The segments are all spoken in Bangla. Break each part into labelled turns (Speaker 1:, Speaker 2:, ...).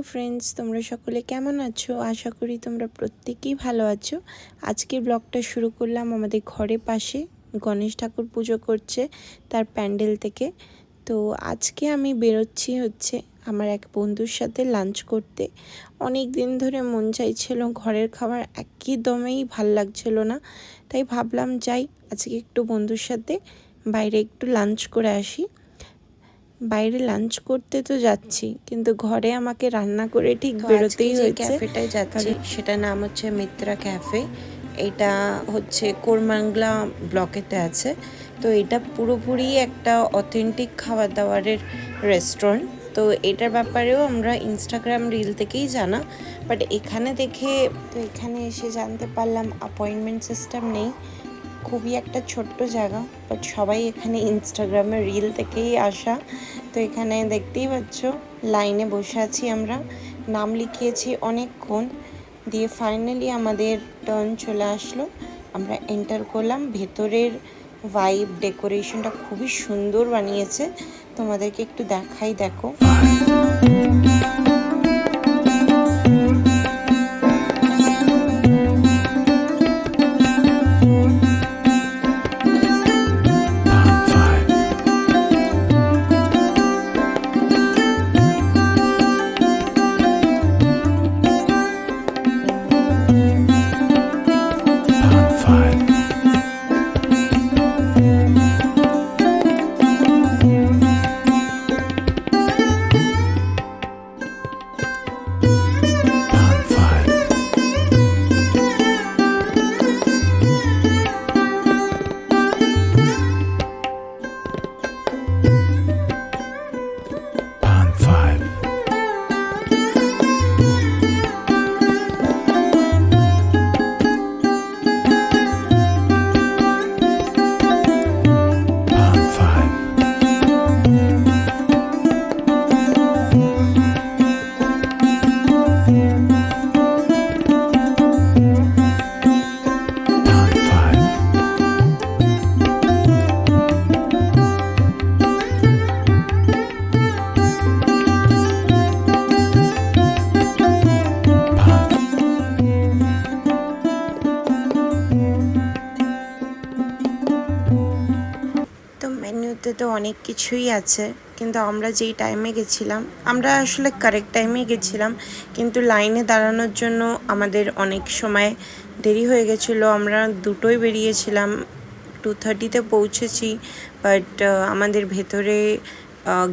Speaker 1: হ্যালো ফ্রেন্ডস, তোমরা সকলে কেমন আছো? আশা করি তোমরা প্রত্যেকেই ভালো আছো। আজকে ব্লগটা শুরু করলাম আমাদের ঘরের পাশে। গণেশ ঠাকুর পুজো করছে তার প্যান্ডেল থেকে। তো আজকে আমি বেরোচ্ছি হচ্ছে আমার এক বন্ধুর সাথে লাঞ্চ করতে। অনেক দিন ধরে মন চাইছিল ঘরের খাবার একদমই ভালো লাগছিল না। তাই ভাবলাম, যাই আজকে একটু বন্ধুর সাথে বাইরে একটু লাঞ্চ করে আসি। বাইরে লাঞ্চ করতে তো যাচ্ছি কিন্তু ঘরে আমাকে রান্না করে ঠিক বেরোতেই হয়েছে। ক্যাফেটায় যাচ্ছি সেটা নাম হচ্ছে মিত্রা ক্যাফে এটা হচ্ছে কোরমাংলা ব্লকেতে আছে। তো এটা পুরোপুরি একটা অথেন্টিক খাবার দাবারের রেস্টুরেন্ট তো এটার ব্যাপারেও আমরা ইনস্টাগ্রাম রিল থেকেই জানা। বাট এখানে দেখে তো এখানে এসে জানতে পারলাম অ্যাপয়েন্টমেন্ট সিস্টেম নেই। খুবই একটা ছোট্ট জায়গা বাট সবাই এখানে ইনস্টাগ্রামে রিল থেকেই আসা। তো এখানে দেখতেই পাচ্ছ লাইনে বসে আছি আমরা। নাম লিখিয়েছি অনেকক্ষণ, দিয়ে ফাইনালি আমাদের টার্ন চলে আসলো। আমরা এন্টার করলাম। ভেতরের ভাইব ডেকোরেশনটা খুবই সুন্দর বানিয়েছে। তোমাদেরকে একটু দেখাই, দেখো। তো মেনুতে তো অনেক কিছুই আছে, কিন্তু আমরা যেই টাইমে গেছিলাম, আমরা আসলে কারেক্ট টাইমে গেছিলাম, কিন্তু লাইনে দাঁড়ানোর জন্য আমাদের অনেক সময় দেরি হয়ে গেছিল। আমরা দুটোই বেরিয়েছিলাম টু থার্টিতে পৌঁছেছি বাট আমাদের ভেতরে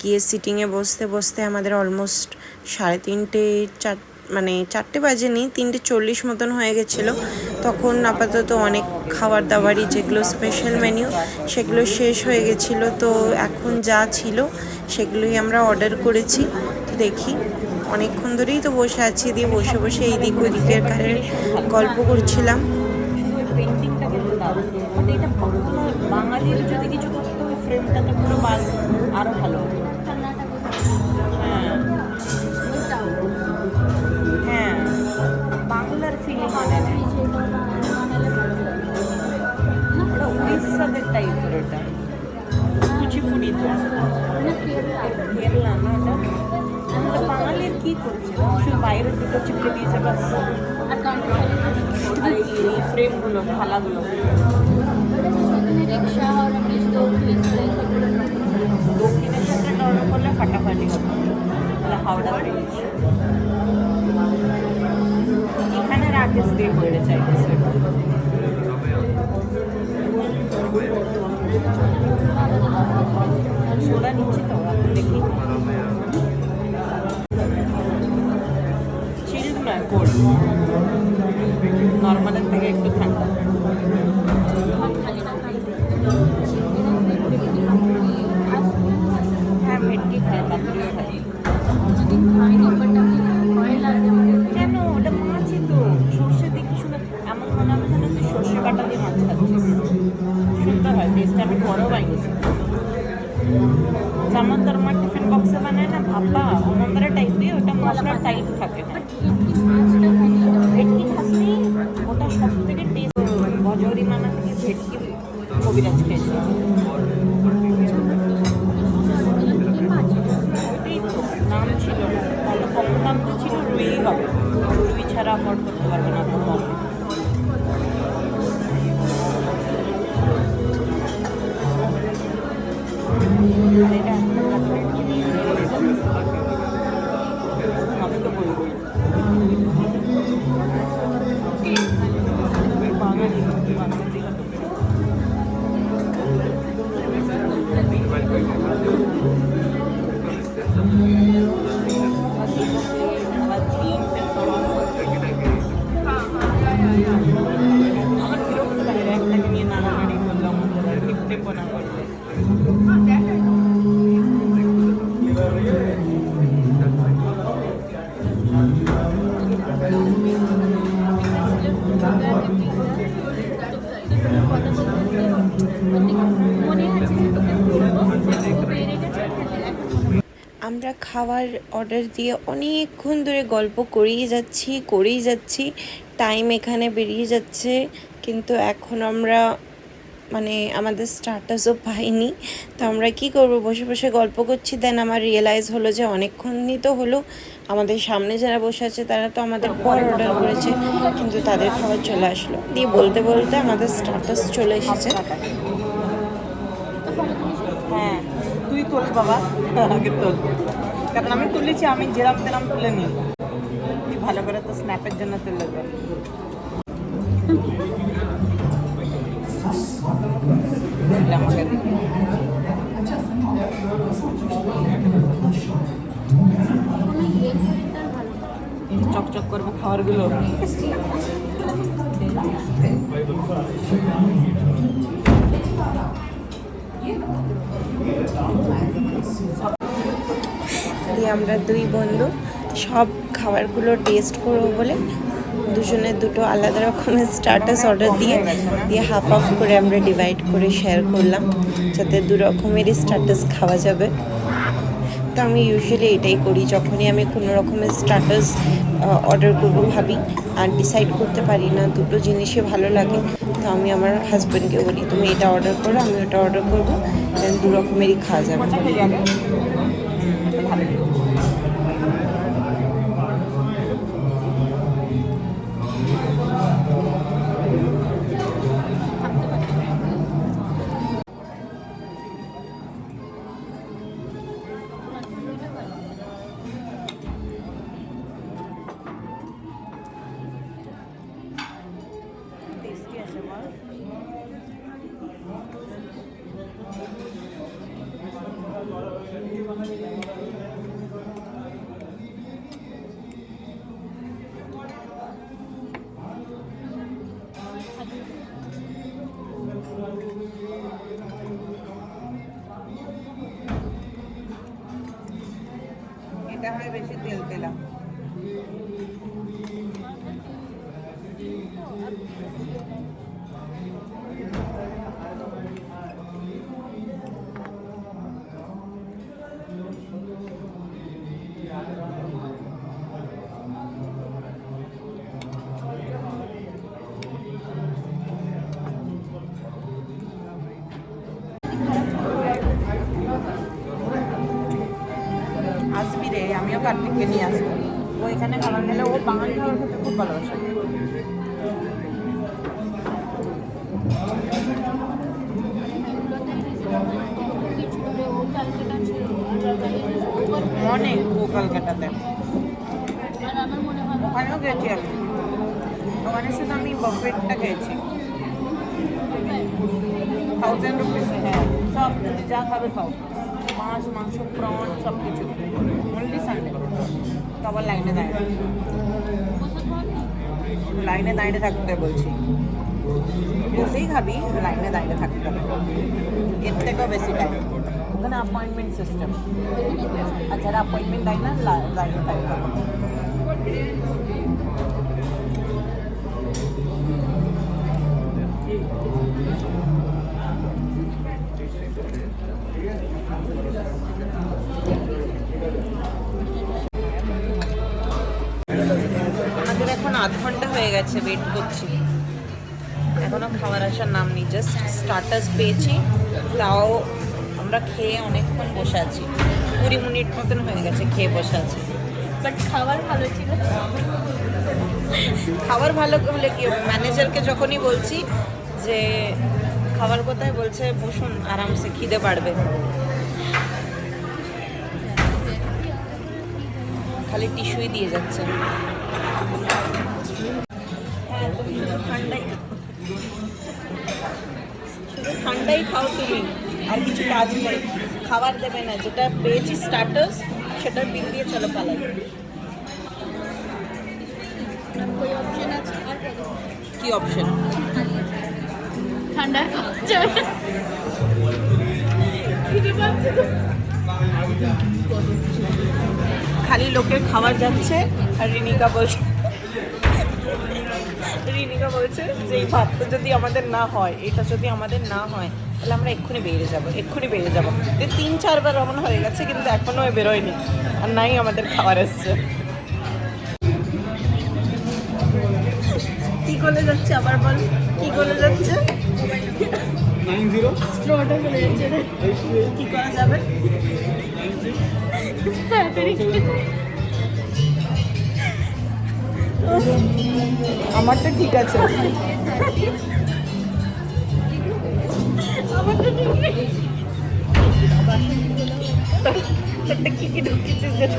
Speaker 1: গিয়ে সিটিংয়ে বসতে বসতে আমাদের অলমোস্ট সাড়ে তিনটে চার মানে চারটে বাজেনি, তিনটে চল্লিশ মতন হয়ে গেছিল। তখন আপাতত অনেক খাবার দাবারই যেগুলো স্পেশাল মেনু সেগুলো শেষ হয়ে গেছিল। তো এখন যা ছিল, সেগুলোই আমরা অর্ডার করেছি। তো দেখি, অনেকক্ষণ ধরেই তো বসে আছি, দিয়ে বসে বসে এইদিক ওদিকের কারের গল্প করছিলাম।
Speaker 2: বাঙালির যদি কিছু করতে ওই ফ্রেমটাতে পুরো ভালো কুড়িতে কেরলা ওটা বাঙালির কী করছে শুধু বাইরের দুটো চিপকে দিয়েছে এই ফ্রেমগুলো থালাগুলো
Speaker 3: রিক্সা
Speaker 2: আর দক্ষিণেশ্বরটা অর্ডার করলে ফাটাফাটি হবে হাওড়া ব্রিজ এখানে রাকেশ দিয়ে করে চাইছে নর্মালের থেকে একটু ঠান্ডা। হ্যাঁ ভেটকি খায় পাতুরিও খায় কেন? ওটা মাছই তো সর্ষে দেখে শুনে এমন মনে হবে সর্ষে দিয়ে মাছ খাচ্ছিস। সুন্দর হয় টেস্ট আমি বড় বানিয়েছি। যেমন তোর আমার টিফিন বক্সে বানায় না, ভাপা অনন্তরা টাইপ দিয়ে ওটা মশলা টাইপ সব থেকে টেস্ট ভজরি মানা থেকে ভেটকি কবিরাজ খেয়েছি। আমরা
Speaker 1: খাবার অর্ডার দিয়ে অনেকক্ষণ ধরে গল্প করেই যাচ্ছি করেই যাচ্ছি। টাইম এখানে বেরিয়ে যাচ্ছে, কিন্তু এখন আমরা মানে আমাদের স্টার্টাসও পাইনি। তো আমরা কি করব? বসে বসে গল্প করছি দেন আমার রিয়েলাইজ হলো যে অনেকক্ষণই তো হলো। আমাদের সামনে যারা বসে আছে, তারা তো আমাদের পর অর্ডার করেছে, কিন্তু তাদের খাবার চলে আসলো। দিয়ে বলতে বলতে আমাদের স্টার্টাস চলে এসেছে।
Speaker 2: হ্যাঁ। তুই তোল বাবা তোল কারণ আমি তুলেছি, আমি যেরাম তেরাম তুলে নিই। ভালো করে তো স্ন্যাপের জন্য তুলে দে। তুলে আমাকে। চকচক করব খাবারগুলো।
Speaker 1: দিয়ে আমরা দুই বন্ধু সব খাবারগুলো টেস্ট করব বলে দুজনের দুটো আলাদা রকমের স্টার্টাস অর্ডার দিয়ে দিয়ে হাফ হাফ করে আমরা ডিভাইড করে শেয়ার করলাম, যাতে দু রকমেরই স্টার্টাস খাওয়া যাবে। তো আমি ইউজুয়ালি এটাই করি, যখনই আমি কোনো রকমের স্টার্টাস অর্ডার করব ভাবি আর ডিসাইড করতে পারি না, দুটো জিনিসই ভালো লাগে, তো আমি আমার হাজব্যান্ডকে বলি, তুমি এটা অর্ডার করো, আমি ওটা অর্ডার করব দু রকমেরই খাওয়া যাবে।
Speaker 2: কোনটা খেয়ে যাবে হুম ভালো টেস্টি এটা হয় বেশি তেল তেলা আসবি কার্তিককে নিয়ে আসব। ও এখানে খাবার খেলে ও বাঙালি খাবার খেতে খুব ভালোবাসে। অনেক ও কলকাতাতে। ওখানেও গেছি আমি। ওখানে শুধু আমি বফেটটা খেয়েছি। থাউজেন্ড রুপিস হ্যাঁ সব তুমি যা খাবে খাও মাছ, মাংস প্রন সব কিছু অনলি সানডে তো আবার লাইনে দাঁড়িয়ে লাইনে দাঁড়িয়ে থাকতে বলছি। বসেই খাবি লাইনে দাঁড়িয়ে থাকতে হবে। এর থেকেও বেশি টাইম ওখানে অ্যাপয়েন্টমেন্ট সিস্টেম আর যারা অ্যাপয়েন্টমেন্ট দেয় না লাইনে দাঁড়িয়ে থাকবে আমাদের এখন আধ ঘণ্টা হয়ে গেছে ওয়েট করছি। এখনও খাবার আসার নাম নেই জাস্ট স্টার্টাস পেয়েছি, তাও আমরা খেয়ে অনেকক্ষণ বসে আছি। কুড়ি মিনিট মতন হয়ে গেছে খেয়ে বসে আছি।
Speaker 3: বাট খাবার ভালো ছিল।
Speaker 2: খাবার ভালো হলে কি ম্যানেজারকে যখনই বলছি যে, খাবার কোথায় বলছে, বসুন, আরামসে খিদে বাড়বে খালি টিস্যুই দিয়ে যাচ্ছে। হ্যাঁ, ঠান্ডাই খাও। তুমি। আর কিছু কাজ নেই। খাবার দেবে না। যেটা পেয়েছি স্টার্টার্স সেটার বিল দিয়ে চলো পালাই। কি অপশন
Speaker 3: ঠান্ডা খাওয়া যাবে খিদে পাচ্ছে? তো
Speaker 2: খালি লোকের খাবার যাচ্ছে আর রিনিকা বলছে রিনিকা বলছে যে এই ভাতটা যদি আমাদের না হয় এটা যদি আমাদের না হয় তাহলে আমরা এক্ষুনি বেরিয়ে যাব এক্ষুনি বেরিয়ে যাব। যে তিন চারবার রমন হয়ে গেছে কিন্তু এখনও বেরোয়নি আর নাই আমাদের খাবার এসছে। কি করে যাচ্ছে আবার বল? কি করে যাচ্ছে?
Speaker 3: চলে যাচ্ছে
Speaker 2: কি করা যাবে? আমারটা ঠিক আছে।
Speaker 3: নেই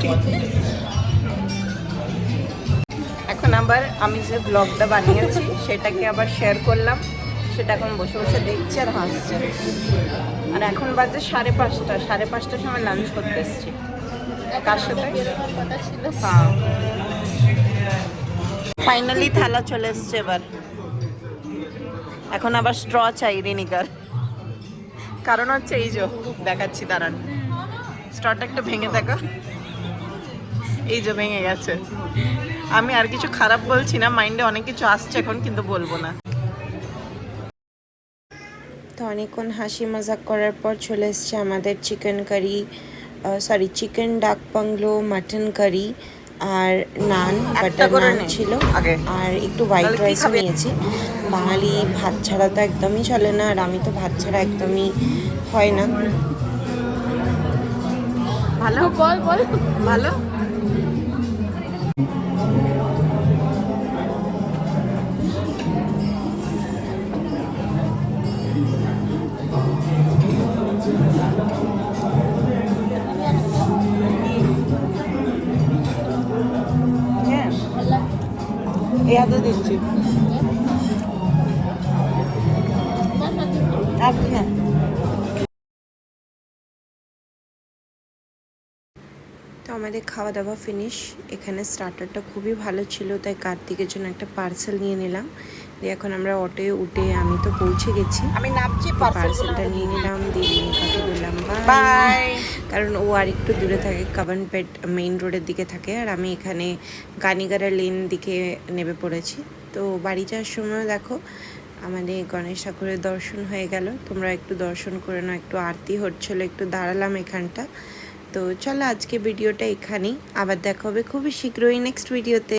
Speaker 2: ঠিক এখন আবার আমি যে ব্লগটা বানিয়েছি সেটাকে আবার শেয়ার করলাম। সেটা এখন বসে বসে দেখছি আর হাসছে। আর এখন বাজে সাড়ে পাঁচটা। সাড়ে পাঁচটার সময় লাঞ্চ করতে এসছি। ফাইনালি থালা চলে এসছে এবার। এখন আবার স্ট্র চাই রিনিকার। কারণ হচ্ছে এই যে, দেখাচ্ছি, দাঁড়ান। স্ট্রটা একটু ভেঙে দেখো। এই যে ভেঙে গেছে। আমি আর কিছু খারাপ বলছি না মাইন্ডে অনেক কিছু আসছে এখন, কিন্তু বলব না।
Speaker 1: তো অনেকক্ষণ হাসি মজাক করার পর চলে এসছে আমাদের chicken curry sorry chicken dak bungalow mutton curry আর নান বাটার নান ছিল। আর একটু হোয়াইট
Speaker 2: রাইস
Speaker 1: রাইসও নিয়েছি। বাঙালি ভাত ছাড়া তো একদমই চলে না আর আমি তো ভাত ছাড়া একদমই হয় না।
Speaker 2: ভালো?
Speaker 3: বল বল।
Speaker 2: ভালো?
Speaker 1: তো আমাদের খাওয়া দাওয়া ফিনিশ এখানে স্টার্টারটা খুবই ভালো ছিল, তাই কার্তিকের জন্য একটা পার্সেল নিয়ে নিলাম। এখন আমরা অটোয় উঠে আমি তো পৌঁছে গেছি।
Speaker 2: আমি নামছি
Speaker 1: পার্সেলটা নিয়ে নিলাম দিয়ে রিনিকাকে বললাম বাই
Speaker 2: বাই
Speaker 1: কারণ ও আর একটু দূরে থাকে কাবানপেট মেইন রোডের দিকে থাকে আর আমি এখানে গানিগারা লেন দিকে নেমে পড়েছি। তো বাড়ি যাওয়ার সময় দেখো আমাদের গণেশ ঠাকুরের দর্শন হয়ে গেল। তোমরা একটু দর্শন করে নাও একটু আরতি হচ্ছিল একটু দাঁড়ালাম এখানটা। তো চলো আজকে ভিডিওটা এখানেই আবার দেখা হবে খুবই শীঘ্রই নেক্সট ভিডিওতে